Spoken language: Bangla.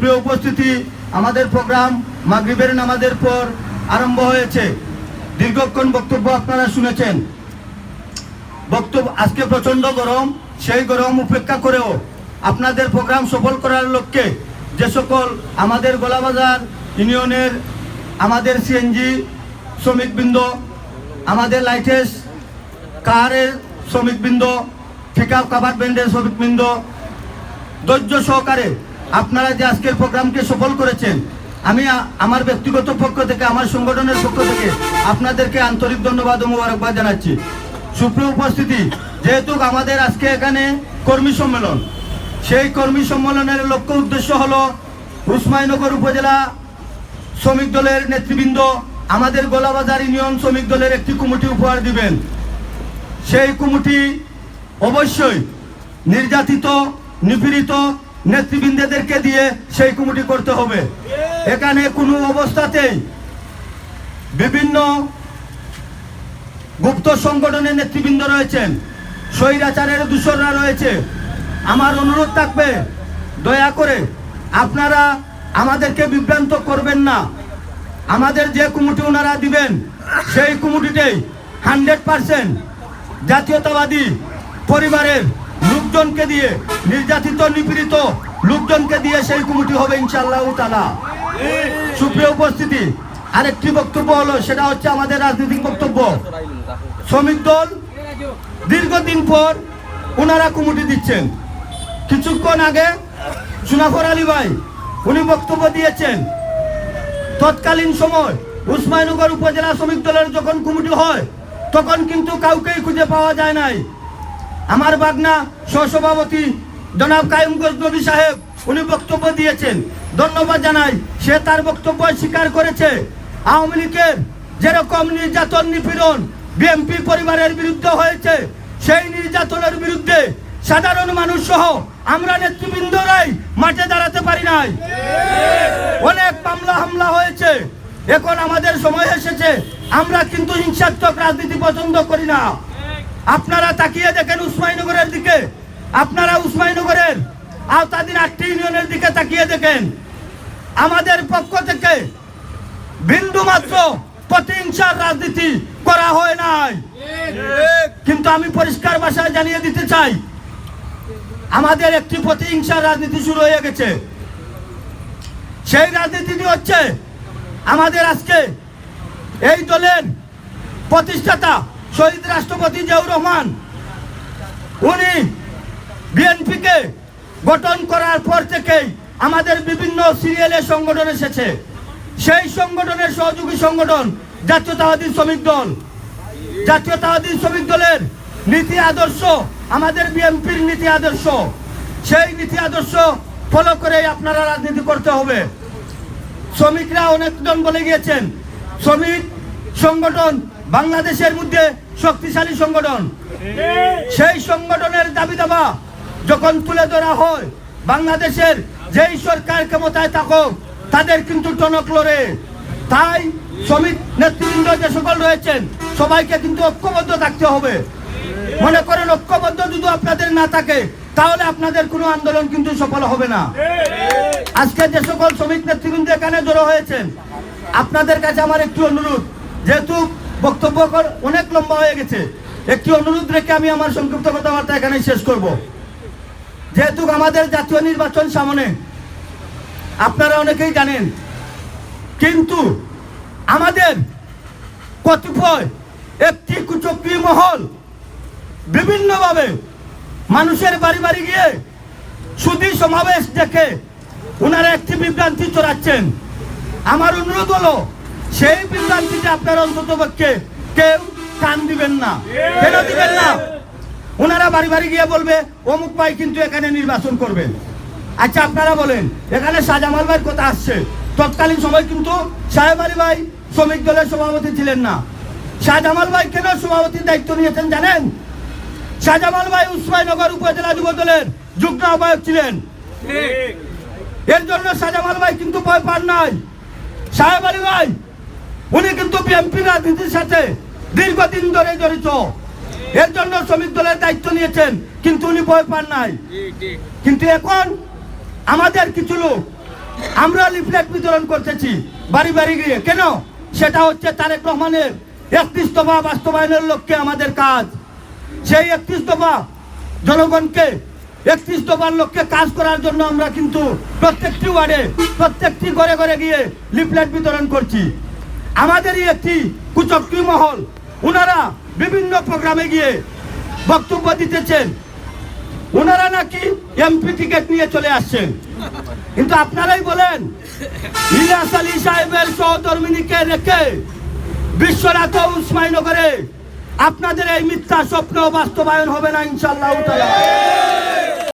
প্রিয় উপস্থিতি, আমাদের প্রোগ্রাম মাগরিবের নামাজের পর আরম্ভ হয়েছে। দীর্ঘক্ষণ বক্তব্য আপনারা শুনেছেন। বক্তব্য, আজকে প্রচণ্ড গরম, সেই গরম উপেক্ষা করেও আপনাদের প্রোগ্রাম সফল করার লক্ষ্যে যে সকল আমাদের গোলাবাজার ইউনিয়নের আমাদের সিএনজি শ্রমিকবৃন্দ, আমাদের লাইটেস কারের শ্রমিকবৃন্দ ঠিকা কাবার ব্যান্ডের শ্রমিকবৃন্দ, ধৈর্য সহকারে আপনারা যে আজকের প্রোগ্রামকে সফল করেছেন, আমি আমার ব্যক্তিগত পক্ষ থেকে, আমার সংগঠনের পক্ষ থেকে আপনাদেরকে আন্তরিক ধন্যবাদ ও মোবারকবাদ জানাচ্ছি। সুপ্রিয় উপস্থিতি, যেহেতু আমাদের আজকে এখানে কর্মী সম্মেলন, সেই কর্মী সম্মেলনের লক্ষ্য উদ্দেশ্য হল উসমাইনগর উপজেলা শ্রমিক দলের নেতৃবৃন্দ আমাদের গোলাবাজার ইউনিয়ন শ্রমিক দলের একটি কমিটি উপহার দিবেন। সেই কমিটি অবশ্যই নির্যাতিত, নিপীড়িত নেতৃবৃন্দদেরকে দিয়ে সেই কমিটি করতে হবে। এখানে কোনো অবস্থাতেই বিভিন্ন গুপ্ত সংগঠনের নেতৃবৃন্দ রয়েছেন, স্বৈরাচারের দূষণরা রয়েছে। আমার অনুরোধ থাকবে, দয়া করে আপনারা আমাদেরকে বিভ্রান্ত করবেন না। আমাদের যে কমিটি ওনারা দিবেন, সেই কমিটিতেই হান্ড্রেড পার্সেন্ট জাতীয়তাবাদী পরিবারের লোকজনকে দিয়ে, নির্যাতিত, নিপীড়িত লোকজনকে দিয়ে সেই কমিটি হবে ইনশাল্লাহ তালা সুপ্রিয় উপস্থিতি, আরেকটি বক্তব্য হলো, সেটা হচ্ছে আমাদের রাজনৈতিক বক্তব্য। শ্রমিক দল দীর্ঘদিন পর ওনারা কমিটি দিচ্ছেন। কিছুক্ষণ আগে সুনাফর আলী ভাই, উনি বক্তব্য দিয়েছেন, তৎকালীন সময় উসমাইনগর উপজেলা শ্রমিক দলের যখন কমিটি হয়, তখন কিন্তু কাউকেই খুঁজে পাওয়া যায় নাই। আমার বাগনা সহসভাপতি জনাব কায়ুম গজনবী সাহেব, উনি বক্তব্য দিয়েছেন। ধন্যবাদ জানাই। সে তার বক্তব্য স্বীকার করেছে। আওয়ামী লীগের যেরকম নির্যাতন নিপীড়ন বিএনপি পরিবারের বিরুদ্ধে হয়েছে, সেই নির্যাতনের বিরুদ্ধে সাধারণ মানুষ সহ আমরা নেতৃবৃন্দরাই মাঠে দাঁড়াতে পারি নাই। অনেক মামলা হামলা হয়েছে। এখন আমাদের সময় এসেছে। আমরা কিন্তু হিংসাত্মক রাজনীতি পছন্দ করি না। আপনারা তাকিয়ে দেখেন উসমাইনগরের দিকে। আপনারা উসমাইনগরের আওতাধীন আটটি ইউনিয়নের দিকে তাকিয়ে দেখেন। আমাদের পক্ষ থেকে বিন্দু মাত্র প্রতিহিংসার রাজনীতি করা হয় নাই। কিন্তু আমি পরিষ্কার ভাষায় জানিয়ে দিতে চাই, আমাদের একটি প্রতিহিংসার রাজনীতি শুরু হয়ে গেছে। সেই রাজনীতিটি হচ্ছে আমাদের আজকে এই দলের প্রতিষ্ঠাতা শহীদ রাষ্ট্রপতি জিয়াউর রহমান, উনি বিএনপিকে গঠন করার পর থেকেই আমাদের বিভিন্ন সিরিয়ালে সংগঠন এসেছে। সেই সংগঠনের সহযোগী সংগঠন জাতীয়তাবাদী শ্রমিক দল। জাতীয়তাবাদী শ্রমিক দলের নীতি আদর্শ, আমাদের বিএনপির নীতি আদর্শ। সেই নীতি আদর্শ ফলো করেই আপনারা রাজনীতি করতে হবে। শ্রমিকরা অনেকজন বলে গিয়েছেন, শ্রমিক সংগঠন বাংলাদেশের মধ্যে শক্তিশালী সংগঠন। সেই সংগঠনের দাবি দাবা যখন তুলে ধরা হয়, বাংলাদেশের যেই সরকার ক্ষমতায় থাকুক, তাদের কিন্তু টনক লড়ে। তাই শ্রমিক নেতৃবৃন্দ যে সকল রয়েছেন, সবাইকে কিন্তু ঐক্যবদ্ধ থাকতে হবে। মনে করেন ঐক্যবদ্ধ যদি আপনাদের না থাকে, তাহলে আপনাদের কোনো আন্দোলন কিন্তু সফল হবে না। আজকে যে সকল শ্রমিক নেতৃবৃন্দ এখানে জড়ো হয়েছেন, আপনাদের কাছে আমার একটু অনুরোধ, যেহেতু বক্তব্য অনেক লম্বা হয়ে গেছে। একটি অনুরোধ রেখে আমি আমার সংক্ষিপ্ত কথাবার্তা এখানে শেষ করব। যেহেতু আমাদের জাতীয় নির্বাচন সামনে, আপনারা অনেকেই জানেন, কিন্তু আমাদের কতিপয় একটি কুচক্রি মহল বিভিন্নভাবে মানুষের বাড়ি বাড়ি গিয়ে সুদী সমাবেশ দেখে ওনারা একটি বিভ্রান্তি চড়াচ্ছেন। আমার অনুরোধ হলো সেই বিভ্রান্তিতে আপনারা অন্তত পক্ষে কেউ কান দিবেন না। কেন দিবেন না? ওনারা বাড়ি বাড়ি গিয়ে বলবে অমুক ভাই কিন্তু এখানে নির্বাচন করবেন। আচ্ছা আপনারা বলেন এখানে সাজামাল ভাইয়ের কথা আসছে। তৎকালীন সময় কিন্তু সাহেব আলী ভাই শ্রমিক দলের সভাপতি ছিলেন না। শাহজামাল ভাই কেন সভাপতির দায়িত্ব নিয়েছেন জানেন? শাহজামাল ভাই উসমাইনগর উপজেলা যুব দলের যুগ্ম আহ্বায়ক ছিলেন। এর জন্য শাহজামাল ভাই কিন্তু ভয় পান নাই। সাহেব আলী ভাই কিন্তু বিএনপি রাজনীতির সাথে দীর্ঘদিন ধরে জড়িত। এর জন্য শ্রমিক দলের দায়িত্ব নিয়েছেন, কিন্তু উনি ভয় পান নাই। কিন্তু এখন আমাদের কিছু লোক, আমরা লিফলেট বিতরণ করতেছি বাড়ি বাড়ি গিয়ে। কেন? সেটা হচ্ছে তারেক রহমানের একত্রিশ দফা বাস্তবায়নের লক্ষ্যে আমাদের কাজ। সেই একত্রিশ দফা জনগণকে একত্রিশ দফার লক্ষ্যে কাজ করার জন্য আমরা কিন্তু প্রত্যেকটি ওয়ার্ডে, প্রত্যেকটি ঘরে ঘরে গিয়ে লিফলেট বিতরণ করছি। আমাদেরই একটি কুচক্রি মহল। ওনারা বিভিন্ন প্রোগ্রামে গিয়ে বক্তব্য দিতেছেন। ওনারা নাকি এমপি টিকিট নিয়ে চলে আসছেন। কিন্তু আপনারাই বলেন, ইলিয়াস আলী সাহেবের সহধর্মিনীকে রেখে বিশ্বনাথ উসমাইনগরে আপনাদের এই মিথ্যা স্বপ্ন বাস্তবায়ন হবে না ইনশাল্লাহ